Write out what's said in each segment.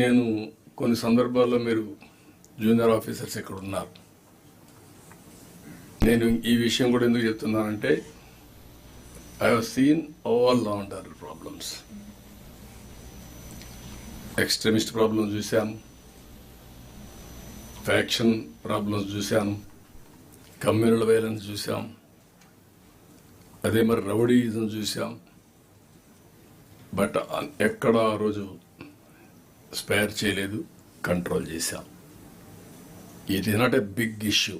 నేను కొన్ని సందర్భాల్లో మీరు జూనియర్ ఆఫీసర్స్ ఇక్కడ ఉన్నారు. నేను ఈ విషయం కూడా ఎందుకు చెప్తున్నానంటే I have seen all law and order problems extremist problems చూశాను. ఫ్యాక్షన్ ప్రాబ్లమ్స్ చూశాను. కమ్యూనల్ వైలెన్స్ చూసాం అదే మరి రౌడీయిజం చూసాం బట్ ఎక్కడ ఆ రోజు స్పేర్ చేయలేదు కంట్రోల్ చేశాం. It is not a big issue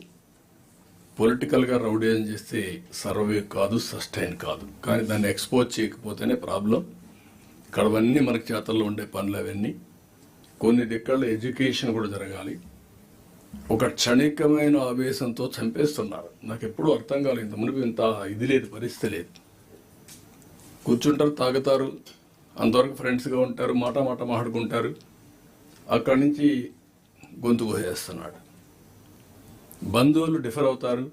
పొలిటికల్గా రౌడీజం చేస్తే సర్వే కాదు సస్టైన్ కాదు. కానీ దాన్ని ఎక్స్పోజ్ చేయకపోతేనే ప్రాబ్లం ఇక్కడవన్నీ మనకి చేతల్లో ఉండే పనులు అవన్నీ. కొన్ని దిక్కల్లో ఎడ్యుకేషన్ కూడా జరగాలి. ఒక క్షణికమైన ఆవేశంతో చంపేస్తున్నారు. నాకు ఎప్పుడూ అర్థం కాలేదు. ఇంత మునుపు ఇంత ఇది లేదు పరిస్థితి లేదు. కూర్చుంటారు తాగుతారు. అంతవరకు ఫ్రెండ్స్గా ఉంటారు మాట మాట మాట్లాడుకుంటారు. అక్కడి నుంచి గొంతు కోసేస్తున్నాడు బంధువులు డిఫర్ అవుతారు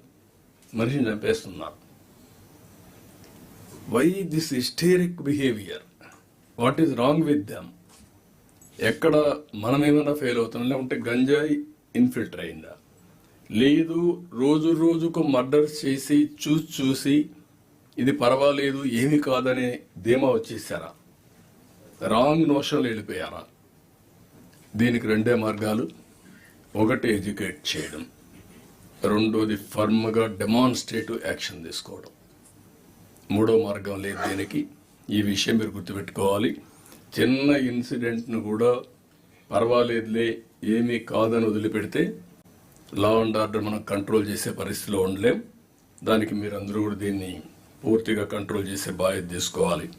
మనిషిని చంపేస్తున్నారు. Why this hysteric behaviour? What is wrong with them? ఎక్కడ మనం ఏమైనా ఫెయిల్ అవుతున్నాం లేకుంటే గంజాయి ఇన్ఫిల్టర్ అయిందా? లేదు రోజు రోజుకు మర్డర్ చేసి చూసి చూసి ఇది పర్వాలేదు ఏమీ కాదనే ధీమా వచ్చేసారా? రాంగ్ నోషన్లు వెళ్ళిపోయారా? దీనికి రెండే మార్గాలు. ఒకటి ఎడ్యుకేట్ చేయడం. రెండోది ఫర్మ్గా డెమాన్స్ట్రేటివ్ యాక్షన్ తీసుకోవడం. మూడో మార్గం లేదు దీనికి. ఈ విషయం మీరు గుర్తుపెట్టుకోవాలి. చిన్న ఇన్సిడెంట్ను కూడా పర్వాలేదులే ఏమీ కాదని వదిలిపెడితే లా అండ్ ఆర్డర్ మనం కంట్రోల్ చేసే పరిస్థితిలో ఉండలేం. దానికి మీరందరూ కూడా దీన్ని పూర్తిగా కంట్రోల్ చేసే బాధ్యత తీసుకోవాలి.